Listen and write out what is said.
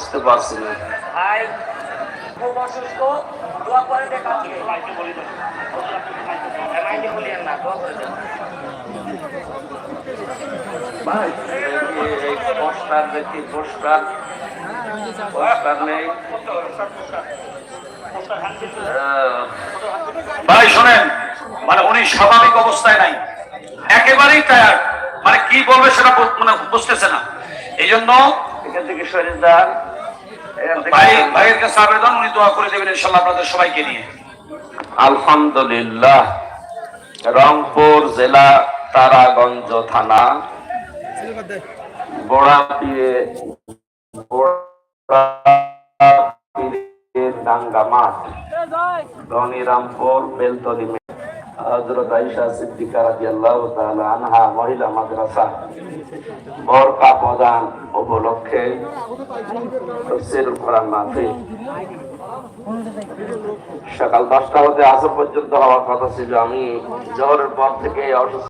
বুঝতে পারছি না। ভাই খুব অসুস্থ দোয়া করে দেখ আজকে মাইকে বলিয়েন না দোয়া করে ভাই এই- এই পোস্টার দেখি পোস্টার। পোস্টার নেই। ভাই শোনেন মানে উনি স্বাভাবিক অবস্থায় নাই। একেবারেই টায়ার মানে কি বলবে সেটা মানে বুঝতেছে না। এই জন্য এখান থেকে শরীর থেকে ভাই, ভাইয়ের কাছে আবেদন, উনি দোয়া করে দেবেন ইনশাল্লাহ আপনাদের সবাইকে নিয়ে। আলহামদুলিল্লাহ, রংপুর জেলা তারাগঞ্জ থানা বড়া পিয়ে বড়া পীরের ডাঙ্গা মাঠ ধনিরামপুর, বেলতলি হজরত আইসা সিদ্দিকা রাজি আল্লাহ আনহা মহিলা মাদ্রাসা। বরকা প্রদান উপলক্ষে কোরআন মাহফিল। সকাল দশটা হতে আসর পর্যন্ত হওয়ার কথা ছিল আমি। জোহরের পর থেকে অসুস্থ